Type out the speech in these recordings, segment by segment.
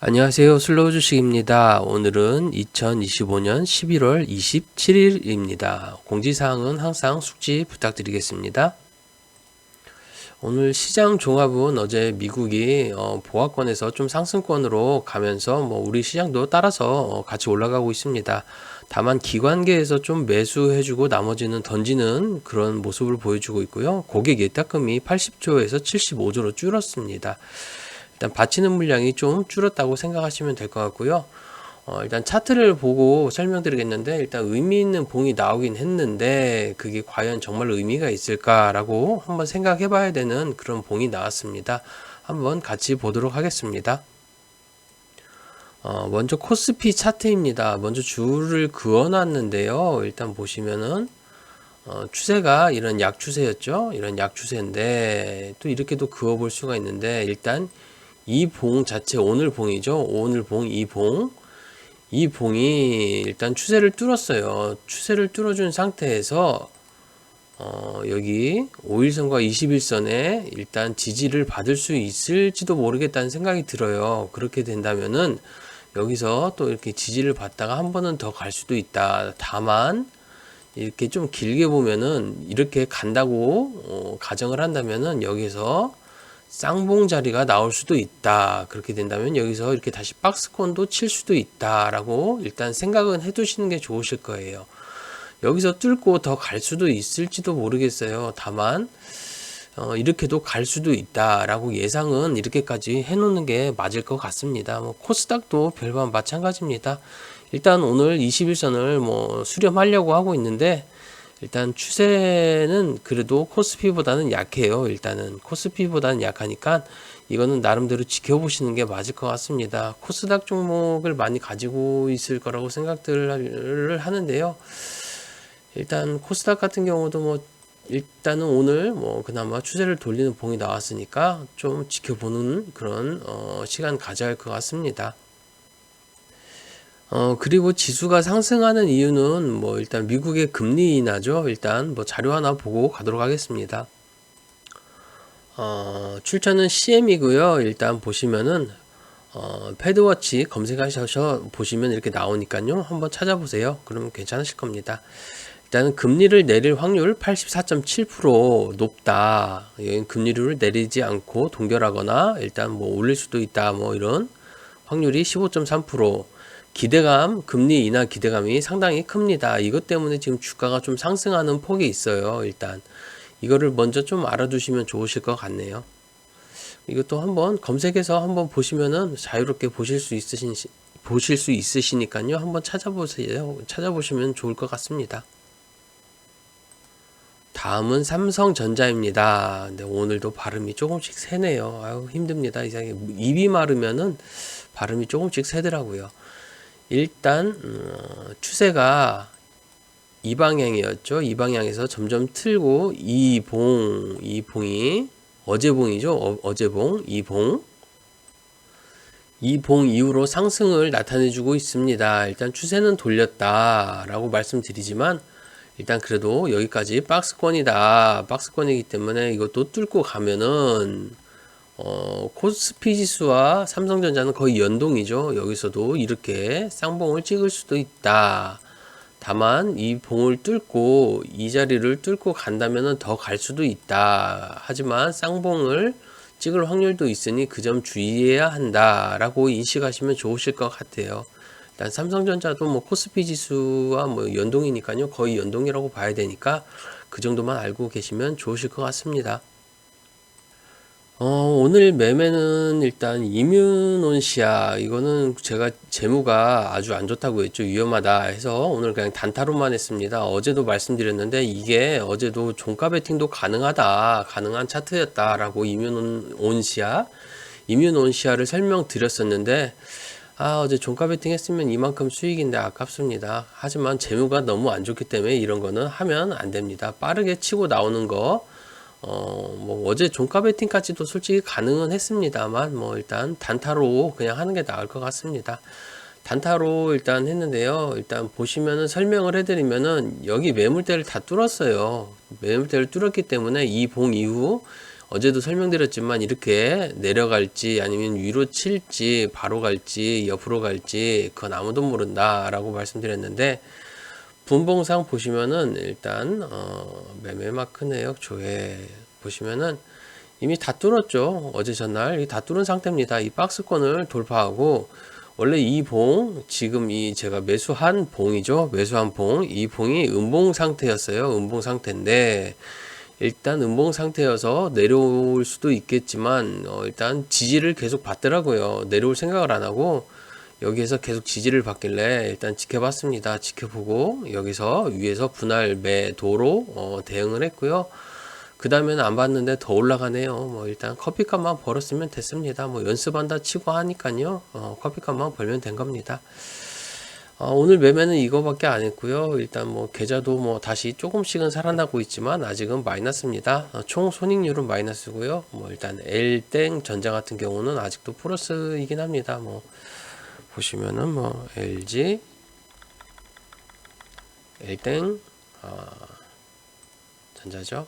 안녕하세요. 슬로우 주식입니다. 오늘은 2025년 11월 27일입니다. 공지사항은 항상 숙지 부탁드리겠습니다. 오늘 시장 종합은 어제 미국이 어, 보합권에서 좀 상승권으로 가면서 뭐 우리 시장도 따라서 어, 같이 올라가고 있습니다. 다만 기관계에서 좀 매수해주고 나머지는 던지는 그런 모습을 보여주고 있고요. 고객 예탁금이 80조에서 75조로 줄었습니다. 일단 받치는 물량이 좀 줄었다고 생각하시면 될 것 같고요. 어, 일단 차트를 보고 설명드리겠는데 일단 의미 있는 봉이 나오긴 했는데 그게 과연 정말 의미가 있을까라고 한번 생각해 봐야 되는 그런 봉이 나왔습니다. 한번 같이 보도록 하겠습니다. 어, 먼저 코스피 차트입니다. 먼저 줄을 그어 놨는데요. 일단 보시면은 어, 추세가 이런 약 추세였죠. 이런 약 추세인데 또 이렇게도 그어 볼 수가 있는데 일단 이 봉 자체 오늘 봉이죠. 오늘 봉, 이 봉. 이 봉이 일단 추세를 뚫었어요. 추세를 뚫어준 상태에서 어, 여기 5일선과 21선에 일단 지지를 받을 수 있을지도 모르겠다는 생각이 들어요. 그렇게 된다면은 여기서 또 이렇게 지지를 받다가 한 번은 더 갈 수도 있다. 다만 이렇게 좀 길게 보면은 이렇게 간다고 어, 가정을 한다면은 여기서 쌍봉 자리가 나올 수도 있다. 그렇게 된다면 여기서 이렇게 다시 박스콘도 칠 수도 있다라고 일단 생각은 해 두시는 게 좋으실 거예요. 여기서 뚫고 더 갈 수도 있을지도 모르겠어요. 다만 어, 이렇게도 갈 수도 있다라고 예상은 이렇게까지 해놓는 게 맞을 것 같습니다. 뭐 코스닥도 별반 마찬가지입니다. 일단 오늘 21선을 뭐 수렴하려고 하고 있는데 일단 추세는 그래도 코스피보다는 약해요. 일단은 코스피보다는 약하니까 이거는 나름대로 지켜보시는 게 맞을 것 같습니다. 코스닥 종목을 많이 가지고 있을 거라고 생각들을 하는데요. 일단 코스닥 같은 경우도 뭐 일단은 오늘 뭐 그나마 추세를 돌리는 봉이 나왔으니까 좀 지켜보는 그런 어 시간 가져야 할 것 같습니다. 어, 그리고 지수가 상승하는 이유는 뭐 일단 미국의 금리 인하죠. 일단 뭐 자료 하나 보고 가도록 하겠습니다. 어, 출처는 CM이고요. 일단 보시면은 어, 패드워치 검색하셔서 보시면 이렇게 나오니까요. 한번 찾아보세요. 그러면 괜찮으실 겁니다. 일단은 금리를 내릴 확률 84.7% 높다. 금리를 내리지 않고 동결하거나 일단 뭐 올릴 수도 있다. 뭐 이런 확률이 15.3% 기대감, 금리 인하 기대감이 상당히 큽니다. 이것 때문에 지금 주가가 좀 상승하는 폭이 있어요. 일단 이거를 먼저 좀 알아두시면 좋으실 것 같네요. 이것도 한번 검색해서 한번 보시면은 자유롭게 보실 수 있으신 보실 수 있으시니까요. 한번 찾아보세요. 찾아보시면 좋을 것 같습니다. 다음은 삼성전자입니다. 네, 오늘도 발음이 조금씩 세네요. 아유 힘듭니다. 이상하게 입이 마르면은 발음이 조금씩 세더라고요. 일단 어, 추세가 이 방향이었죠. 이 방향에서 점점 틀고 이 봉, 이 봉이 어제 봉이죠. 어, 제 봉, 이 봉. 이 봉 이후로 상승을 나타내주고 있습니다. 일단 추세는 돌렸다라고 말씀드리지만 일단 그래도 여기까지 박스권이다. 박스권이기 때문에 이것도 뚫고 가면은 어, 코스피 지수와 삼성전자는 거의 연동이죠. 여기서도 이렇게 쌍봉을 찍을 수도 있다. 다만 이 봉을 뚫고 이 자리를 뚫고 간다면 더 갈 수도 있다. 하지만 쌍봉을 찍을 확률도 있으니 그 점 주의해야 한다라고 인식하시면 좋으실 것 같아요. 일단 삼성전자도 뭐 코스피 지수와 뭐 연동이니까요. 거의 연동이라고 봐야 되니까 그 정도만 알고 계시면 좋으실 것 같습니다. 어, 오늘 매매는 일단 이뮤논시아 이거는 제가 재무가 아주 안 좋다고 했죠. 위험하다 해서 오늘 그냥 단타로만 했습니다. 어제도 말씀드렸는데 이게 어제도 종가 베팅도 가능하다 가능한 차트였다 라고 이뮤논시아 이뮤논시아를 설명드렸었는데 아 어제 종가 베팅 했으면 이만큼 수익인데 아깝습니다. 하지만 재무가 너무 안 좋기 때문에 이런 거는 하면 안 됩니다. 빠르게 치고 나오는 거 어, 뭐 어제 종가 베팅까지도 솔직히 가능은 했습니다만 뭐 일단 단타로 그냥 하는 게 나을 것 같습니다. 단타로 일단 했는데요. 일단 보시면은 설명을 해드리면은 여기 매물대를 다 뚫었어요. 매물대를 뚫었기 때문에 이 봉 이후 어제도 설명드렸지만 이렇게 내려갈지 아니면 위로 칠지 바로 갈지 옆으로 갈지 그건 아무도 모른다 라고 말씀드렸는데 분봉상 보시면은 일단 어, 매매 마크 내역 조회 보시면은 이미 다 뚫었죠. 어제 전날 다 뚫은 상태입니다. 이 박스권을 돌파하고 원래 이 봉 지금 이 제가 매수한 봉이죠. 매수한 봉 이 봉이 음봉 상태였어요. 음봉 상태인데 일단 음봉 상태여서 내려올 수도 있겠지만 어, 일단 지지를 계속 받더라고요. 내려올 생각을 안 하고 여기에서 계속 지지를 받길래 일단 지켜봤습니다. 지켜보고 여기서 위에서 분할 매도로 어, 대응을 했고요. 그 다음에는 안 봤는데 더 올라가네요. 뭐 일단 커피값만 벌었으면 됐습니다. 뭐 연습한다 치고 하니까요. 어, 커피값만 벌면 된 겁니다. 어, 오늘 매매는 이거밖에 안 했고요. 일단 뭐 계좌도 뭐 다시 조금씩은 살아나고 있지만 아직은 마이너스입니다. 어, 총 손익률은 마이너스고요. 뭐 일단 L땡 전자 같은 경우는 아직도 플러스이긴 합니다. 뭐 보시면은 뭐 LG L땡 어, 전자죠.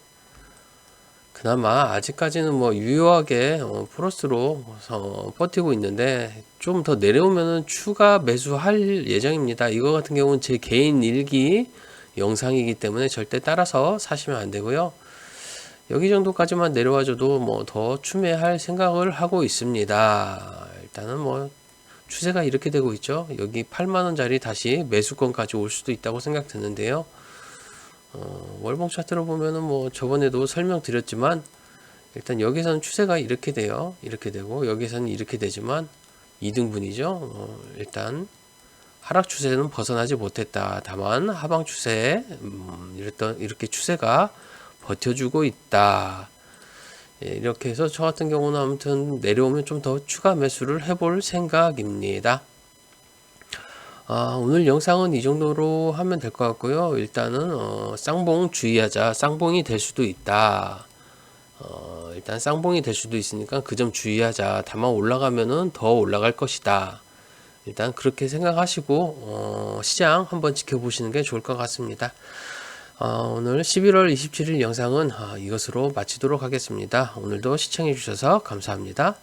그나마 아직까지는 뭐 유효하게 어, 플러스로 어, 버티고 있는데 좀 더 내려오면은 추가 매수할 예정입니다. 이거 같은 경우는 제 개인 일기 영상이기 때문에 절대 따라서 사시면 안 되고요. 여기 정도까지만 내려와줘도 뭐 더 추매할 생각을 하고 있습니다. 일단은 뭐 추세가 이렇게 되고 있죠. 여기 8만 원짜리 다시 매수권까지 올 수도 있다고 생각 드는데요. 어, 월봉 차트로 보면은 뭐 저번에도 설명드렸지만 일단 여기서는 추세가 이렇게 돼요. 이렇게 되고 여기서는 이렇게 되지만 2등분이죠. 어, 일단 하락 추세는 벗어나지 못했다. 다만 하방 추세 음, 이랬던 이렇게 추세가 버텨주고 있다. 예, 이렇게 해서 저 같은 경우는 아무튼 내려오면 좀 더 추가 매수를 해볼 생각입니다. 아, 오늘 영상은 이 정도로 하면 될 것 같고요. 일단은 어, 쌍봉 주의하자. 쌍봉이 될 수도 있다. 어, 일단 쌍봉이 될 수도 있으니까 그 점 주의하자. 다만 올라가면은 더 올라갈 것이다. 일단 그렇게 생각하시고 어, 시장 한번 지켜보시는 게 좋을 것 같습니다. 어, 오늘 11월 27일 영상은 아, 이것으로 마치도록 하겠습니다. 오늘도 시청해 주셔서 감사합니다.